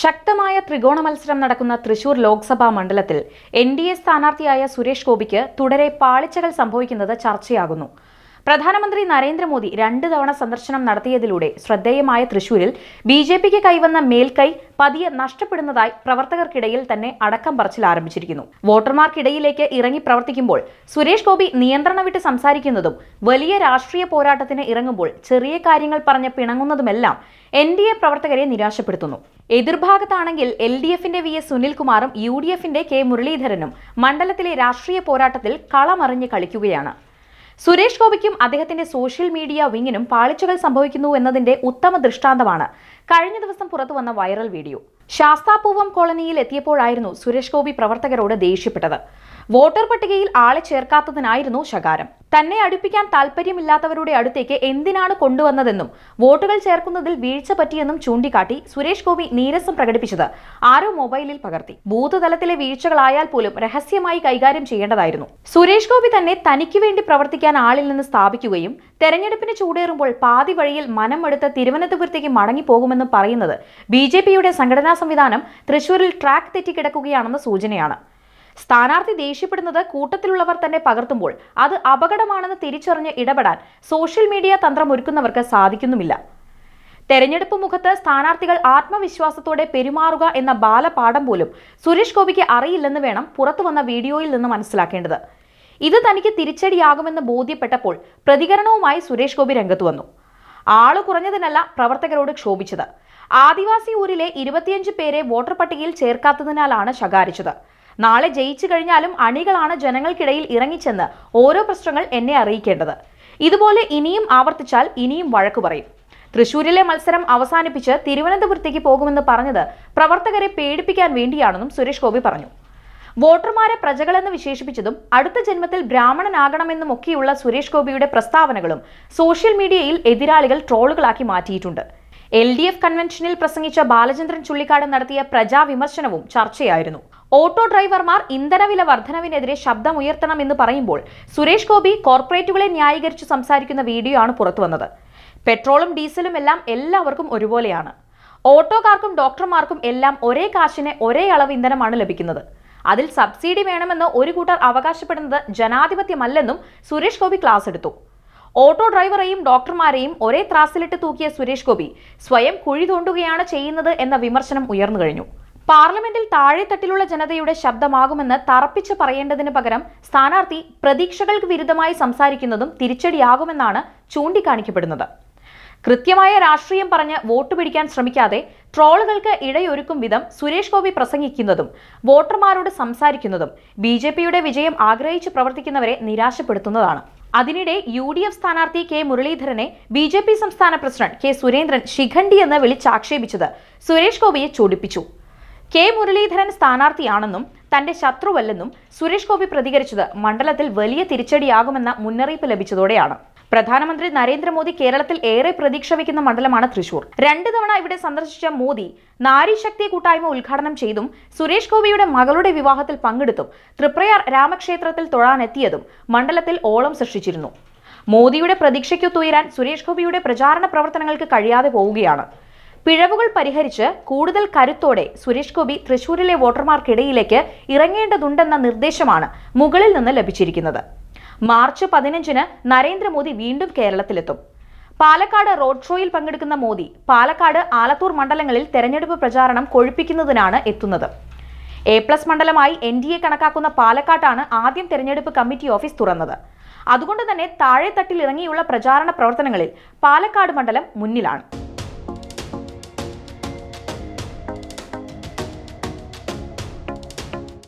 ശക്തമായ ത്രികോണ മത്സരം നടക്കുന്ന തൃശൂർ ലോക്സഭാ മണ്ഡലത്തിൽ എൻ ഡി എ സ്ഥാനാർത്ഥിയായ സുരേഷ് ഗോപിക്ക് തുടരെ പാളിച്ചകൾ സംഭവിക്കുന്നത് ചർച്ചയാകുന്നു. പ്രധാനമന്ത്രി നരേന്ദ്രമോദി രണ്ട് തവണ സന്ദർശനം നടത്തിയതിലൂടെ ശ്രദ്ധേയമായ തൃശൂരിൽ ബി ജെ പിക്ക് കൈവന്ന മേൽക്കൈ പതിയെ നഷ്ടപ്പെടുന്നതായി പ്രവർത്തകർക്കിടയിൽ തന്നെ അടക്കം പറച്ചിൽ ആരംഭിച്ചിരിക്കുന്നു. വോട്ടർമാർക്കിടയിലേക്ക് ഇറങ്ങി പ്രവർത്തിക്കുമ്പോൾ സുരേഷ് ഗോപി നിയന്ത്രണം വിട്ട് സംസാരിക്കുന്നതും വലിയ രാഷ്ട്രീയ പോരാട്ടത്തിന് ഇറങ്ങുമ്പോൾ ചെറിയ കാര്യങ്ങൾ പറഞ്ഞ് പിണങ്ങുന്നതുമെല്ലാം എൻ ഡി എ പ്രവർത്തകരെ നിരാശപ്പെടുത്തുന്നു. എതിർഭാഗത്താണെങ്കിൽ എൽ ഡി എഫിന്റെ വി എസ് സുനിൽകുമാറും യു ഡി എഫിന്റെ കെ മുരളീധരനും മണ്ഡലത്തിലെ രാഷ്ട്രീയ പോരാട്ടത്തിൽ കളമറിഞ്ഞ് കളിക്കുകയാണ്. സുരേഷ് ഗോപിക്കും അദ്ദേഹത്തിന്റെ സോഷ്യൽ മീഡിയ വിങ്ങിനും പാളിച്ചകൾ സംഭവിക്കുന്നു എന്നതിന്റെ ഉത്തമ ദൃഷ്ടാന്തമാണ്. കഴിഞ്ഞ ദിവസം പുറത്തുവന്ന വൈറൽ വീഡിയോ. ശാസ്താപൂവം കോളനിയിൽ എത്തിയപ്പോഴായിരുന്നു സുരേഷ് ഗോപി പ്രവർത്തകരോട് ദേഷ്യപ്പെട്ടത്. വോട്ടർ പട്ടികയിൽ ആളെ ചേർക്കാത്തതിനായിരുന്നു ശകാരം. തന്നെ അടുപ്പിക്കാൻ താല്പര്യമില്ലാത്തവരുടെ അടുത്തേക്ക് എന്തിനാണ് കൊണ്ടുവന്നതെന്നും വോട്ടുകൾ ചേർക്കുന്നതിൽ വീഴ്ച പറ്റിയെന്നും ചൂണ്ടിക്കാട്ടി സുരേഷ് ഗോപി നീരസം പ്രകടിപ്പിച്ചത്. ആരോ മൊബൈലിൽ പകർത്തി. ബൂത്ത് തലത്തിലെ വീഴ്ചകളായാൽ പോലും രഹസ്യമായി കൈകാര്യം ചെയ്യേണ്ടതായിരുന്നു. സുരേഷ് ഗോപി തന്നെ തനിക്ക് വേണ്ടി പ്രവർത്തിക്കാൻ ആളിൽ നിന്ന് സ്ഥാപിക്കുകയും തെരഞ്ഞെടുപ്പിന് ചൂടേറുമ്പോൾ പാതി വഴിയിൽ മനം എടുത്ത് തിരുവനന്തപുരത്തേക്ക് മടങ്ങിപ്പോകുമെന്നും പറയുന്നത് ബി ജെ പിയുടെ സംഘടനാ സംവിധാനം തൃശൂരിൽ ട്രാക്ക് തെറ്റിക്കിടക്കുകയാണെന്ന സൂചനയാണ്. സ്ഥാനാർത്ഥി ദേഷ്യപ്പെടുന്നത് കൂട്ടത്തിലുള്ളവർ തന്നെ പകർത്തുമ്പോൾ അത് അപകടമാണെന്ന് തിരിച്ചറിഞ്ഞ് ഇടപെടാൻ സോഷ്യൽ മീഡിയ തന്ത്രം ഒരുക്കുന്നവർക്ക് സാധിക്കുന്നുമില്ല. തെരഞ്ഞെടുപ്പ് മുഖത്ത് സ്ഥാനാർത്ഥികൾ ആത്മവിശ്വാസത്തോടെ പെരുമാറുക എന്ന ബാലപാഠം പോലും സുരേഷ് ഗോപിക്ക് അറിയില്ലെന്ന് വേണം പുറത്തുവന്ന വീഡിയോയിൽ നിന്ന് മനസ്സിലാക്കേണ്ടത്. ഇത് തനിക്ക് തിരിച്ചടിയാകുമെന്ന് ബോധ്യപ്പെട്ടപ്പോൾ പ്രതികരണവുമായി സുരേഷ് ഗോപി രംഗത്ത് വന്നു. ആൾ കുറഞ്ഞതിനല്ല പ്രവർത്തകരോട് ക്ഷോഭിച്ചത്. ആദിവാസി ഊരിലെ ഇരുപത്തിയഞ്ച് പേരെ വോട്ടർ പട്ടികയിൽ ചേർക്കാത്തതിനാലാണ് ശകാരിച്ചത്. നാളെ ജയിച്ചു കഴിഞ്ഞാലും അണികളാണ് ജനങ്ങൾക്കിടയിൽ ഇറങ്ങിച്ചെന്ന് ഓരോ പ്രശ്നങ്ങൾ എന്നെ അറിയിക്കേണ്ടത്. ഇതുപോലെ ഇനിയും ആവർത്തിച്ചാൽ ഇനിയും വഴക്കു പറയും. തൃശൂരിലെ മത്സരം അവസാനിപ്പിച്ച് തിരുവനന്തപുരത്തേക്ക് പോകുമെന്ന് പറഞ്ഞത് പ്രവർത്തകരെ പേടിപ്പിക്കാൻ വേണ്ടിയാണെന്നും സുരേഷ് ഗോപി പറഞ്ഞു. വോട്ടർമാരെ പ്രജകളെന്ന് വിശേഷിപ്പിച്ചതും അടുത്ത ജന്മത്തിൽ ബ്രാഹ്മണനാകണമെന്നും ഒക്കെയുള്ള സുരേഷ് ഗോപിയുടെ പ്രസ്താവനകളും സോഷ്യൽ മീഡിയയിൽ എതിരാളികൾ ട്രോളുകളാക്കി മാറ്റിയിട്ടുണ്ട്. എൽ ഡി എഫ് കൺവെൻഷനിൽ പ്രസംഗിച്ച ബാലചന്ദ്രൻ ചുള്ളിക്കാട് നടത്തിയ പ്രജാവിമർശനവും ചർച്ചയായിരുന്നു. ഓട്ടോ ഡ്രൈവർമാർ ഇന്ധനവില വർധനവിനെതിരെ ശബ്ദമുയർത്തണമെന്ന് പറയുമ്പോൾ സുരേഷ് ഗോപി കോർപ്പറേറ്റുകളെ ന്യായീകരിച്ച് സംസാരിക്കുന്ന വീഡിയോ ആണ് പുറത്തുവന്നത് പെട്രോളും ഡീസലും എല്ലാം എല്ലാവർക്കും ഒരുപോലെയാണ്. ഓട്ടോക്കാർക്കും ഡോക്ടർമാർക്കും എല്ലാം ഒരേ കാശിന് ഒരേ അളവ് ഇന്ധനമാണ് ലഭിക്കുന്നത്. അതിൽ സബ്സിഡി വേണമെന്ന് ഒരു കൂട്ടർ അവകാശപ്പെടുന്നത് ജനാധിപത്യമല്ലെന്നും സുരേഷ് ഗോപി ക്ലാസ് എടുത്തു. ഓട്ടോ ഡ്രൈവറെയും ഡോക്ടർമാരെയും ഒരേ ത്രാസിലിട്ട് തൂക്കിയ സുരേഷ് ഗോപി സ്വയം കുഴി തോണ്ടുകയാണ് ചെയ്യുന്നത് എന്ന വിമർശനം ഉയർന്നു കഴിഞ്ഞു. പാർലമെന്റിൽ താഴെത്തട്ടിലുള്ള ജനതയുടെ ശബ്ദമാകുമെന്ന് തറപ്പിച്ച് പറയേണ്ടതിന് പകരം സ്ഥാനാർത്ഥി പ്രതീക്ഷകൾക്ക് വിരുദ്ധമായി സംസാരിക്കുന്നതും തിരിച്ചടിയാകുമെന്നാണ് ചൂണ്ടിക്കാണിക്കപ്പെടുന്നത്. കൃത്യമായ രാഷ്ട്രീയം പറഞ്ഞ് വോട്ട് പിടിക്കാൻ ശ്രമിക്കാതെ ട്രോളുകൾക്ക് ഇടയൊരുക്കും വിധം സുരേഷ് ഗോപി പ്രസംഗിക്കുന്നതും വോട്ടർമാരോട് സംസാരിക്കുന്നതും ബി വിജയം ആഗ്രഹിച്ച് പ്രവർത്തിക്കുന്നവരെ നിരാശപ്പെടുത്തുന്നതാണ്. അതിനിടെ യു ഡി എഫ് സ്ഥാനാർത്ഥി കെ മുരളീധരനെ ബി ജെ പി സംസ്ഥാന പ്രസിഡന്റ് കെ സുരേന്ദ്രൻ ശിഖണ്ഡി എന്ന് വിളിച്ചാക്ഷേപിച്ചത് സുരേഷ് ഗോപിയെ ചൂടിപ്പിച്ചു. കെ മുരളീധരൻ സ്ഥാനാർത്ഥിയാണെന്നും തന്റെ ശത്രുവല്ലെന്നും സുരേഷ് ഗോപി പ്രതികരിച്ചത് മണ്ഡലത്തിൽ വലിയ തിരിച്ചടിയാകുമെന്ന മുന്നറിയിപ്പ് ലഭിച്ചതോടെയാണ്. പ്രധാനമന്ത്രി നരേന്ദ്രമോദി കേരളത്തിൽ ഏറെ പ്രതീക്ഷ വയ്ക്കുന്ന മണ്ഡലമാണ് തൃശൂർ. രണ്ട് തവണ ഇവിടെ സന്ദർശിച്ച മോദി നാരീശക്തി കൂട്ടായ്മ ഉദ്ഘാടനം ചെയ്തും സുരേഷ് ഗോപിയുടെ മകളുടെ വിവാഹത്തിൽ പങ്കെടുത്തും തൃപ്രയാർ രാമക്ഷേത്രത്തിൽ തൊഴാനെത്തിയതും മണ്ഡലത്തിൽ ഓളം സൃഷ്ടിച്ചിരുന്നു. മോദിയുടെ പ്രതീക്ഷയ്ക്കൊത്തുയരാൻ സുരേഷ് ഗോപിയുടെ പ്രചാരണ പ്രവർത്തനങ്ങൾക്ക് കഴിയാതെ പോവുകയാണ്. പിഴവുകൾ പരിഹരിച്ച് കൂടുതൽ കരുത്തോടെ സുരേഷ് ഗോപി തൃശൂരിലെ വോട്ടർമാർക്കിടയിലേക്ക് ഇറങ്ങേണ്ടതുണ്ടെന്ന നിർദ്ദേശമാണ് മുകളിൽ നിന്ന് ലഭിച്ചിരിക്കുന്നത്. മാർച്ച് പതിനഞ്ചിന് നരേന്ദ്രമോദി വീണ്ടും കേരളത്തിലെത്തും. പാലക്കാട് റോഡ് ഷോയിൽ പങ്കെടുക്കുന്ന മോദി പാലക്കാട് ആലത്തൂർ മണ്ഡലങ്ങളിൽ തെരഞ്ഞെടുപ്പ് പ്രചാരണം കൊഴുപ്പിക്കുന്നതിനാണ് എത്തുന്നത്. എ പ്ലസ് മണ്ഡലമായി എൻ ഡി എ കണക്കാക്കുന്ന പാലക്കാട്ടാണ് ആദ്യം തെരഞ്ഞെടുപ്പ് കമ്മിറ്റി ഓഫീസ് തുറന്നത്. അതുകൊണ്ട് തന്നെ താഴെത്തട്ടിൽ ഇറങ്ങിയുള്ള പ്രചാരണ പ്രവർത്തനങ്ങളിൽ പാലക്കാട് മണ്ഡലം മുന്നിലാണ്.